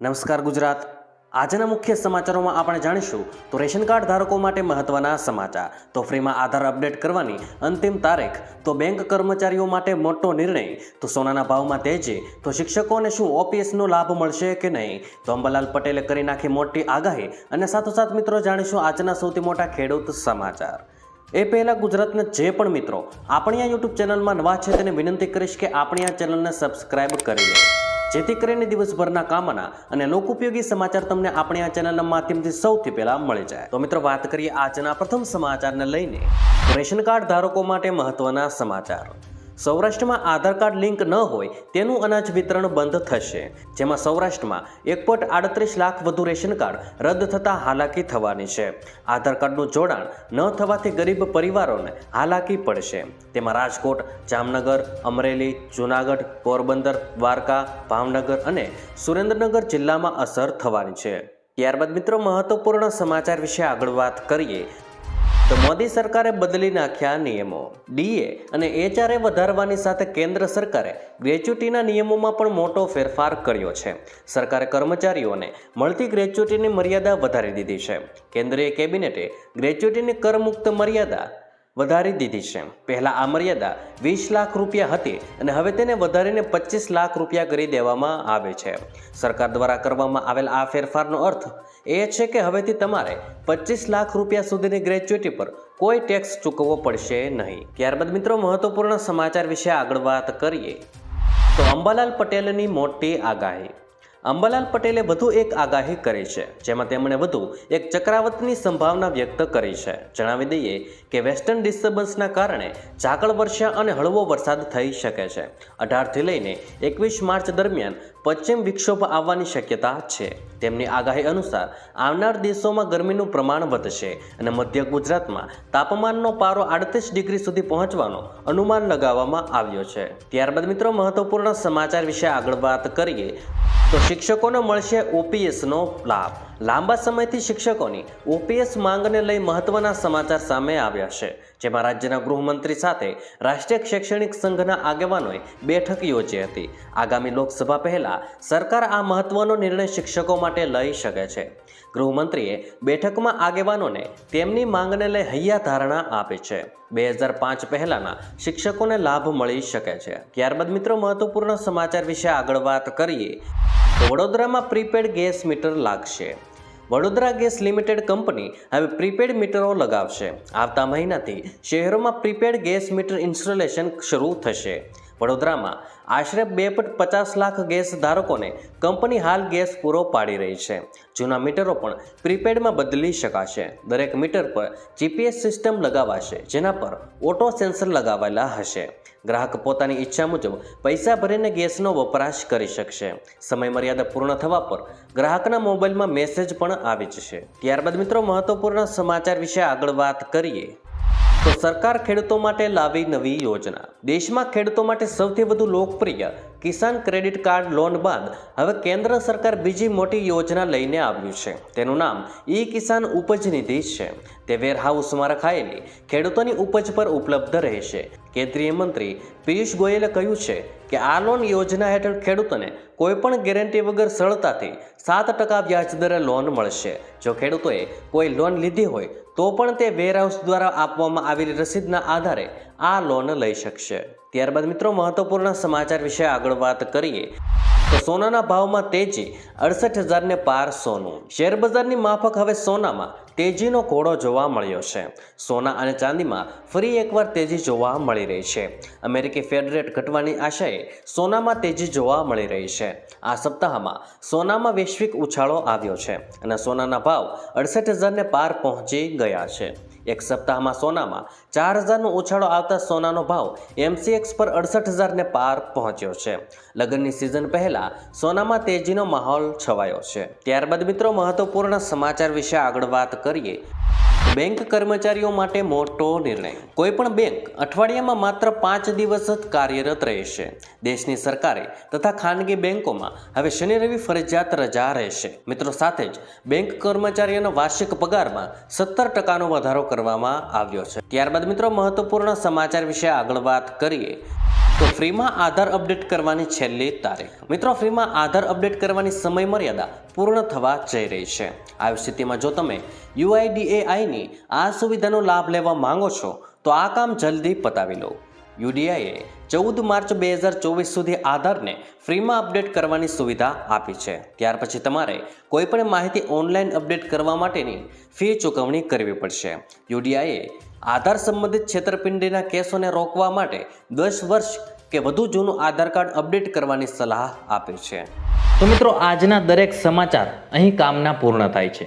નમસ્કાર ગુજરાત. આજના મુખ્ય સમાચારોમાં આપણે જાણીશું તો રેશન કાર્ડ ધારકો માટે મહત્વના સમાચાર. તો ફ્રીમાં આધાર અપડેટ કરવાની અંતિમ તારીખ. તો બેંક કર્મચારીઓ માટે મોટો નિર્ણય. તો સોનાના ભાવમાં તેજી. તો શિક્ષકોને શું ઓપીએસનો લાભ મળશે કે નહીં? તો અંબાલાલ પટેલે કરી નાખી મોટી આગાહી. અને સાથોસાથ મિત્રો જાણીશું આજના સૌથી મોટા ખેડૂત સમાચાર. એ પહેલાં ગુજરાતના જે પણ મિત્રો, આપણી આ યુટ્યુબ ચેનલમાં નવા છે તેને વિનંતી કરીશ કે આપણી આ ચેનલને સબસ્ક્રાઈબ કરી લે. જેથી કરીને દિવસભરના કામના અને લોકોપયોગી સમાચાર તમને આપણે આ ચેનલના માધ્યમથી સૌથી પહેલા મળી જાય. તો મિત્રો, વાત કરીએ આજના પ્રથમ સમાચારને લઈને. રેશન કાર્ડ ધારકો માટે મહત્વના સમાચાર. સૌરાષ્ટ્રમાં આધાર કાર્ડ લિંક ન હોય તેનું અનાજ વિતરણ બંધ થશે. જેમાં સૌરાષ્ટ્રમાં એક આડત્રીસ લાખ વધુ રેશન કાર્ડ રદ થતાં હાલાકી થવાની છે. આધાર કાર્ડનું જોડાણ ન થવાથી ગરીબ પરિવારોને હાલાકી પડશે. તેમાં રાજકોટ, જામનગર, અમરેલી, જૂનાગઢ, પોરબંદર, દ્વારકા, ભાવનગર અને સુરેન્દ્રનગર જિલ્લામાં અસર થવાની છે. ત્યારબાદ મિત્રો મહત્વપૂર્ણ સમાચાર વિશે આગળ વાત કરીએ. તો મોદી સરકારે બદલી નાખ્યા નિયમો. ડીએ અને એચઆરએ વધારવાની સાથે કેન્દ્ર સરકારે ગ્રેચ્યુટીના નિયમોમાં પણ મોટો ફેરફાર કર્યો છે. સરકારે કર્મચારીઓને મળતી ગ્રેચ્યુટીની મર્યાદા વધારી દીધી છે. કેન્દ્રીય કેબિનેટે ગ્રેચ્યુટીની કરમુક્ત મર્યાદા વધારી દીધી છે. પહેલાં આ મર્યાદા વીસ લાખ રૂપિયા હતી અને હવે તેને વધારીને પચીસ લાખ રૂપિયા કરી દેવામાં આવે છે. સરકાર દ્વારા કરવામાં આવેલ આ ફેરફારનો અર્થ એ છે કે હવેથી તમારે પચીસ લાખ રૂપિયા સુધીની ગ્રેચ્યુટી પર કોઈ ટેક્સ ચૂકવવો પડશે નહીં. ત્યારબાદ મિત્રો, મહત્વપૂર્ણ સમાચાર વિશે આગળ વાત કરીએ. તો અંબાલાલ પટેલની મોટી આગાહી. અંબાલાલ પટેલે વધુ એક આગાહી કરી છે, જેમાં તેમણે વધુ એક ચક્રાવતની સંભાવના વ્યક્ત કરી છે. જણાવી દઈએ કે વેસ્ટર્ન ડિસ્ટર્બન્સના કારણે ઝાકળ વર્ષા અને હળવો વરસાદ થઈ શકે છે. અઢારથી લઈને એકવીસ માર્ચ દરમિયાન પશ્ચિમ વિક્ષોભ આવવાની શક્યતા છે. તેમની આગાહી અનુસાર આવનાર દિવસોમાં ગરમીનું પ્રમાણ વધશે અને મધ્ય ગુજરાતમાં તાપમાનનો પારો આડત્રીસ ડિગ્રી સુધી પહોંચવાનો અનુમાન લગાવવામાં આવ્યો છે. ત્યારબાદ મિત્રો મહત્વપૂર્ણ સમાચાર વિશે આગળ વાત કરીએ. તો શિક્ષકોને મળશે ઓપીએસનો લાભ. લાંબા સમયથી શિક્ષકોની ઓપીએસ માંગને લઈ મહત્વના સમાચાર સામે આવ્યા છે, જેમાં રાજ્યના ગૃહમંત્રી સાથે રાષ્ટ્રીય શૈક્ષણિક સંઘના આગેવાનોએ બેઠક યોજી હતી. આગામી લોકસભા પહેલાં સરકાર આ મહત્વનો નિર્ણય શિક્ષકો માટે લઈ શકે છે. ગૃહમંત્રીએ બેઠકમાં આગેવાનોને તેમની માંગને લઈ હૈયા ધારણા આપી છે. બે હજાર પાંચ પહેલાંના શિક્ષકોને લાભ મળી શકે છે. ત્યારબાદ મિત્રો મહત્વપૂર્ણ સમાચાર વિશે આગળ વાત કરીએ. વડોદરામાં પ્રીપેડ ગેસ મીટર લાગશે. વડોદરા ગેસ લિમિટેડ કંપની હવે પ્રીપેડ મીટરો લગાવશે. આવતા મહિનાથી શહેરોમાં પ્રીપેડ ગેસ મીટર ઇન્સ્ટોલેશન શરૂ થશે. વડોદરામાં આશરે બે પચાસ લાખ ગેસ ધારકોને કંપની હાલ ગેસ પૂરો પાડી રહી છે. જૂના મીટરો પણ પ્રીપેડમાં બદલી શકાશે. દરેક મીટર પર જીપીએસ સિસ્ટમ લગાવાશે, જેના પર ઓટો સેન્સર લગાવેલા હશે. ગ્રાહક પોતાની ઈચ્છા મુજબ પૈસા ભરીને ગેસનો વપરાશ કરી શકશે. સમય મર્યાદા પૂર્ણ થવા પર ગ્રાહકના મોબાઈલમાં મેસેજ પણ આવી જશે. ત્યારબાદ મિત્રો મહત્વપૂર્ણ સમાચાર વિશે આગળ વાત કરીએ. તો સરકાર ખેડૂતો માટે લાવી નવી યોજના. દેશમાં ખેડૂતો માટે સૌથી વધુ લોકપ્રિય કિસાન ક્રેડિટ કાર્ડ લોન બાદ હવે કેન્દ્ર સરકાર બીજી મોટી યોજના લઈને આવ્યું છે. તેનું નામ ઈ કિસાન ઉપજ નિધિ છે. તે વેરહાઉસમાં રખાયેલી ખેડૂતોની ઉપજ પર ઉપલબ્ધ રહેશે. કેન્દ્રીય મંત્રી પિયુષ ગોયલે કહ્યું છે કે આ લોન યોજના હેઠળ ખેડૂતોને કોઈપણ ગેરંટી વગર સરળતાથી સાત ટકા વ્યાજદરે લોન મળશે. જો ખેડૂતોએ કોઈ લોન લીધી હોય તો પણ તે વેરહાઉસ દ્વારા આપવામાં આવેલી રસીદના આધારે આ લોન લઈ શકશે. ત્યારબાદ મિત્રો મહત્વપૂર્ણ સમાચાર વિશે આગળ વાત કરીએ. તો સોનાના ભાવમાં તેજી અડસઠ હજારને પાર સોનું. શેરબજારની માફક હવે સોનામાં તેજીનો ઘોડો જોવા મળ્યો છે. સોના અને ચાંદીમાં ફરી એકવાર તેજી જોવા મળી રહી છે. અમેરિકી ફેડ રેટ ઘટવાની આશાએ સોનામાં તેજી જોવા મળી રહી છે. આ સપ્તાહમાં સોનામાં વૈશ્વિક ઉછાળો આવ્યો છે અને સોનાના ભાવ અડસઠ હજારને પાર પહોંચી ગયા છે. એક સપ્તાહમાં સોનામાં ચાર હજારનો ઉછાળો આવતા સોનાનો ભાવ એમસીએક્સ પર અડસઠ હજારને પાર પહોંચ્યો છે. લગ્નની સિઝન પહેલાં સોનામાં તેજીનો માહોલ છવાયો છે. ત્યારબાદ મિત્રો મહત્વપૂર્ણ સમાચાર વિશે આગળ વાત કરીએ. બેંક કર્મચારીઓ માટે મોટો નિર્ણય. કોઈપણ બેંક અઠવાડિયામાં માત્ર પાંચ દિવસ જ કાર્યરત રહેશે. દેશની સરકારે તથા ખાનગી બેંકોમાં હવે શનિ રવિ ફરજિયાત રજા રહેશે. મિત્રો સાથે જ બેંક કર્મચારીઓના વાર્ષિક પગારમાં સત્તર ટકાનો વધારો કરવામાં આવ્યો છે. ત્યારબાદ મિત્રો મહત્વપૂર્ણ સમાચાર વિશે આગળ વાત કરીએ. તો ફ્રીમાં આધાર અપડેટ કરવાની છેલ્લી તારીખ. મિત્રો, ફ્રીમાં આધાર અપડેટ કરવાની સમય મર્યાદા પૂર્ણ થવા જઈ રહી છે. આવી સ્થિતિમાં જો તમે યુઆઈડીએઆઈની આ સુવિધાનો લાભ લેવા માંગો છો, તો આ કામ જલ્દી પતાવી લો. યુડીઆઈએ ચૌદ માર્ચ બે હજાર ચોવીસ સુધી આધારને ફ્રીમાં અપડેટ કરવાની સુવિધા આપી છે. ત્યાર પછી તમારે કોઈપણ માહિતી ઓનલાઈન અપડેટ કરવા માટેની ફી ચૂકવણી કરવી પડશે. યુડીઆઈએ આધાર સંબંધિત છેતરપિંડીના કેસોને રોકવા માટે દસ વર્ષ કે વધુ જૂનું આધાર કાર્ડ અપડેટ કરવાની સલાહ આપે છે. તો મિત્રો, આજના દરેક સમાચાર અહીં કામના પૂર્ણ થાય છે.